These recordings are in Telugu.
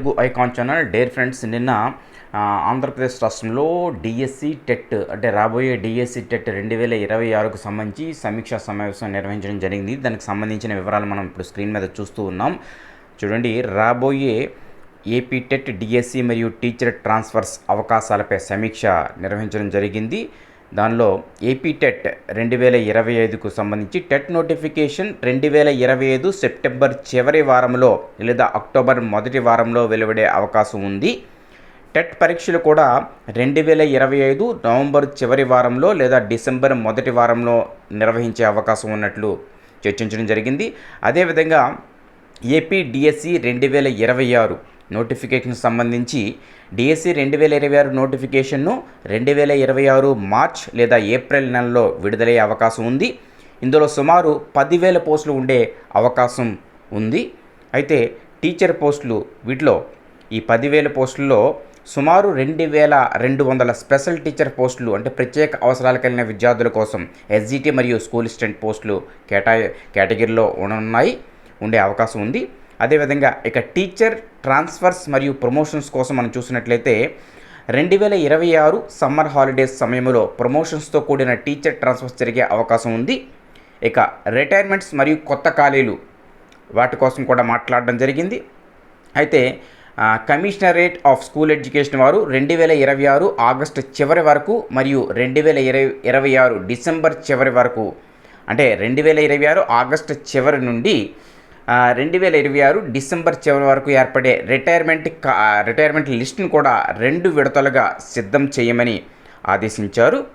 Telugu icon channel. Dear friends నిన్న ఆంధ్రప్రదేశ్ రాష్ట్రంలో డిఎస్సి టెట్ అంటే రాబోయే డిఎస్సి టెట్ రెండు వేల ఇరవై ఆరుకు సంబంధించి సమీక్షా సమావేశం నిర్వహించడం జరిగింది. దానికి సంబంధించిన వివరాలు మనం ఇప్పుడు స్క్రీన్ మీద చూస్తూ ఉన్నాం. చూడండి రాబోయే ఏపీ టెట్ డిఎస్సి మరియు టీచర్ ట్రాన్స్ఫర్స్ అవకాశాలపై సమీక్ష నిర్వహించడం జరిగింది. దానిలో ఏపీ టెట్ రెండు వేల ఇరవై ఐదుకు సంబంధించి టెట్ నోటిఫికేషన్ రెండు వేల ఇరవై ఐదు సెప్టెంబర్ చివరి వారంలో లేదా అక్టోబర్ మొదటి వారంలో వెలువడే అవకాశం ఉంది. టెట్ పరీక్షలు కూడా రెండు వేల ఇరవై ఐదు నవంబర్ చివరి వారంలో లేదా డిసెంబర్ మొదటి వారంలో నిర్వహించే అవకాశం ఉన్నట్లు చర్చించడం జరిగింది. అదేవిధంగా ఏపీ డిఎస్సి రెండు వేల ఇరవై ఆరు నోటిఫికేషన్ సంబంధించి డిఎస్సి రెండు వేల ఇరవై ఆరు నోటిఫికేషన్ను రెండు వేల ఇరవై ఆరు మార్చ్ లేదా ఏప్రిల్ నెలలో విడుదలయ్యే అవకాశం ఉంది. ఇందులో సుమారు పదివేల పోస్టులు ఉండే అవకాశం ఉంది. అయితే టీచర్ పోస్టులు వీటిలో ఈ పదివేల పోస్టుల్లో సుమారు రెండు వేల రెండు వందల స్పెషల్ టీచర్ పోస్టులు అంటే ప్రత్యేక అవసరాలు కలిగిన విద్యార్థుల కోసం ఎస్జిటి మరియు స్కూల్ అసిస్టెంట్ పోస్టులు కేటా కేటగిరీలో ఉన్నాయి. ఉండే అవకాశం ఉంది. అదేవిధంగా ఇక టీచర్ ట్రాన్స్ఫర్స్ మరియు ప్రమోషన్స్ కోసం మనం చూసినట్లయితే రెండు వేల ఇరవై ఆరు సమ్మర్ హాలిడేస్ సమయంలో ప్రమోషన్స్తో కూడిన టీచర్ ట్రాన్స్ఫర్స్ జరిగే అవకాశం ఉంది. ఇక రిటైర్మెంట్స్ మరియు కొత్త ఖాళీలు వాటి కోసం కూడా మాట్లాడడం జరిగింది. అయితే కమిషనరేట్ ఆఫ్ స్కూల్ ఎడ్యుకేషన్ వారు రెండు వేల ఇరవై ఆరు ఆగస్టు చివరి వరకు మరియు రెండు వేల ఇరవై ఇరవై ఆరు డిసెంబర్ చివరి వరకు అంటే రెండు వేల ఇరవై ఆరు ఆగస్టు చివరి నుండి రెండు వేల ఇరవై ఆరు డిసెంబర్ చివరి వరకు ఏర్పడే రిటైర్మెంట్ కా- రిటైర్మెంట్ లిస్టును కూడా రెండు విడతలుగా సిద్ధం చేయమని ఆదేశించారు.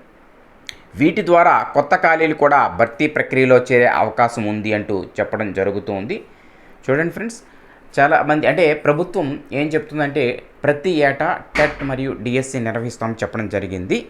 వీటి ద్వారా కొత్త ఖాళీలు కూడా భర్తీ ప్రక్రియలో చేరే అవకాశం ఉంది అంటూ చెప్పడం జరుగుతుంది. చూడండి ఫ్రెండ్స్ చాలా మంది అంటే ప్రభుత్వం ఏం చెప్తుందంటే ప్రతి ఏటా టెట్ మరియు డిఎస్సి నిర్వహిస్తామని చెప్పడం జరిగింది.